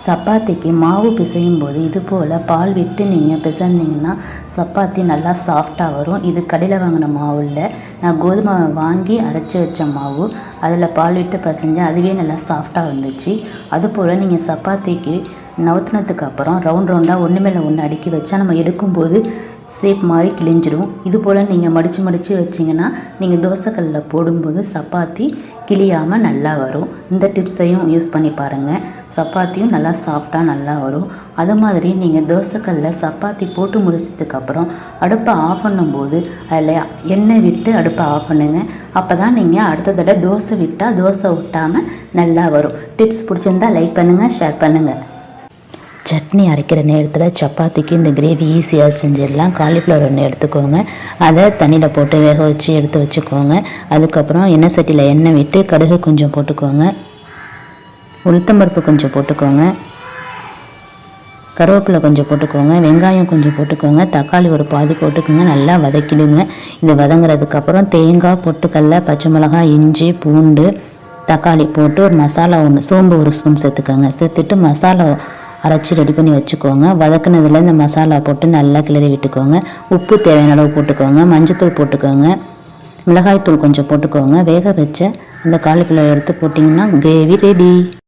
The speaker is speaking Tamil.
சப்பாத்திக்கு மாவு பிசையும் போது இது போல் பால் விட்டு நீங்கள் பிசைஞ்சிங்கன்னா சப்பாத்தி நல்லா சாஃப்டாக வரும். இது கடையில் வாங்கின மாவு இல்லை. நான் கோதுமை வாங்கி அரைச்சி வச்ச மாவு. அதில் பால் விட்டு பிசைஞ்சேன் அதுவே நல்லா சாஃப்டாக வந்துச்சு. அதுபோல் நீங்கள் சப்பாத்திக்கு நவுத்தினத்துக்கு அப்புறம் ரவுண்ட் ரவுண்டாக ஒன்று மேலே ஒன்று அடுக்கி வச்சா நம்ம எடுக்கும்போது ஷேப் மாதிரி கிழிஞ்சிடும் இது போல் நீங்கள் மடித்து மடித்து வச்சிங்கன்னா நீங்கள் தோசைக்கல்லில் போடும்போது சப்பாத்தி கிழியாமல் நல்லா வரும். இந்த டிப்ஸையும் யூஸ் பண்ணி பாருங்கள் சப்பாத்தியும் நல்லா சாஃப்டாக நல்லா வரும். அது மாதிரி நீங்கள் தோசைக்கல்லில் சப்பாத்தி போட்டு முடிச்சதுக்கப்புறம் அடுப்பை ஆஃப் பண்ணும்போது அதில் எண்ணெய் விட்டு அடுப்பை ஆஃப் பண்ணுங்கள் அப்போ தான் நீங்கள் அடுத்த தடவை தோசை விட்டால் தோசை விட்டாமல் நல்லா வரும். டிப்ஸ் பிடிச்சிருந்தா லைக் பண்ணுங்கள் ஷேர் பண்ணுங்கள் சட்னி அரைக்கிற நேரத்தில் சப்பாத்திக்கு இந்த கிரேவி ஈஸியாக செஞ்சிடலாம். காலிஃப்ளவர் ஒன்று எடுத்துக்கோங்க. அதை தண்ணியில் போட்டு வேக வச்சு எடுத்து வச்சுக்கோங்க. அதுக்கப்புறம் எண்ணெய் சட்டியில் எண்ணெய் விட்டு கடுகு கொஞ்சம் போட்டுக்கோங்க. உளுத்தம்பருப்பு கொஞ்சம் போட்டுக்கோங்க. கருவேப்பிலை கொஞ்சம் போட்டுக்கோங்க. வெங்காயம் கொஞ்சம் போட்டுக்கோங்க. தக்காளி ஒரு பாதி போட்டுக்கோங்க. நல்லா வதக்கிடுங்க. இது வதங்குறதுக்கப்புறம் தேங்காய் பொட்டுக்கடல பச்சை மிளகாய் இஞ்சி பூண்டு தக்காளி போட்டு ஒரு மசாலா ஒன்று சோம்பு ஒரு ஸ்பூன் சேர்த்துக்கோங்க. சேர்த்துட்டு மசாலா அரைச்சி ரெடி பண்ணி வச்சுக்கோங்க. வதக்குனதுல இந்த மசாலா போட்டு நல்லா கிளறி விட்டுக்கோங்க. உப்பு தேவையான அளவு போட்டுக்கோங்க. மஞ்சத்தூள் போட்டுக்கோங்க. மிளகாய்த்தூள் கொஞ்சம் போட்டுக்கோங்க. வேக வச்ச இந்த காலிஃப்ளவர் எடுத்து போட்டிங்கன்னா கிரேவி ரெடி